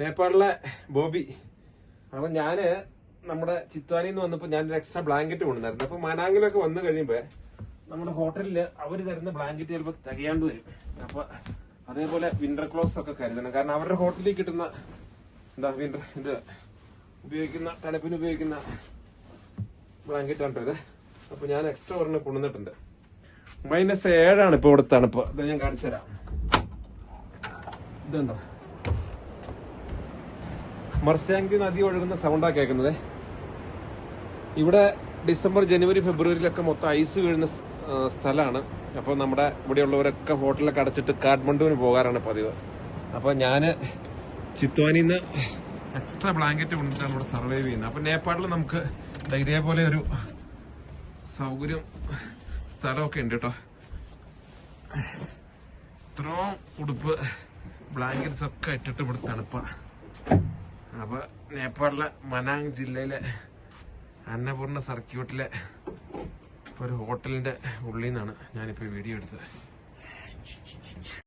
നേപ്പാളിലെ ബോബി. അപ്പൊ ഞാൻ നമ്മുടെ ചിത്വാനിൽ നിന്ന് വന്നപ്പോ ഒരു എക്സ്ട്രാ ബ്ലാങ്കറ്റ് കൊണ്ടുവന്നായിരുന്നു. അപ്പൊ മനാങ്ങിലൊക്കെ വന്നു കഴിയുമ്പോ നമ്മുടെ ഹോട്ടലിൽ അവർ തരുന്ന ബ്ലാങ്കറ്റ് ചിലപ്പോൾ തികയാണ്ട് വരും. അപ്പൊ അതേപോലെ വിന്റർ ക്ലോസ് ഒക്കെ കരുതണം. കാരണം അവരുടെ ഹോട്ടലിൽ കിട്ടുന്ന എന്താ വിന്റർ ഇത് ഉപയോഗിക്കുന്ന തണുപ്പിന് ഉപയോഗിക്കുന്ന ബ്ലാങ്കറ്റ് ആണ് ഇത്. അപ്പൊ ഞാൻ എക്സ്ട്രാ ഒരെണ്ണം കൊണ്ടുവന്നിട്ടുണ്ട്. മൈനസ് ഏഴാണ് ഇപ്പൊ ഇവിടെ തണുപ്പ്. ഇത് ഞാൻ കാണിച്ചു തരാം ഇതുണ്ടോ? മർസാങ്കി നദി ഒഴുകുന്ന സൗണ്ടാ കേൾക്കുന്നത്. ഇവിടെ ഡിസംബർ ജനുവരി ഫെബ്രുവരിയിലൊക്കെ മൊത്തം ഐസ് വീഴുന്ന സ്ഥലമാണ് അപ്പോൾ നമ്മുടെ ഇവിടെയുള്ളവരൊക്കെ ഹോട്ടലൊക്കെ അടച്ചിട്ട് കാഠ്മണ്ഡുവിന് പോകാറാണ് പതിവ്. അപ്പോൾ ഞാൻ ചിത്വാനിന്ന് എക്സ്ട്രാ ബ്ലാങ്കറ്റ് കൊണ്ടിട്ടാണ് ഇവിടെ സർവൈവ് ചെയ്യുന്നത്. അപ്പോൾ നേപ്പാളിൽ നമുക്ക് ഇതേപോലെ ഒരു സൗകര്യം സ്ഥലമൊക്കെ ഉണ്ട് കേട്ടോ. ഇത്രയും ഉടുപ്പ് ബ്ലാങ്കറ്റ്സ് ഒക്കെ ഇട്ടിട്ട് ഇവിടെ തണുപ്പാണ് അപ്പൊ നേപ്പാളിലെ മനാങ് ജില്ലയിലെ അന്നപൂർണ സർക്യൂട്ടിലെ ഒരു ഹോട്ടലിന്റെ ഉള്ളിൽ നിന്നാണ് ഞാനിപ്പോ വീഡിയോ എടുത്തത്.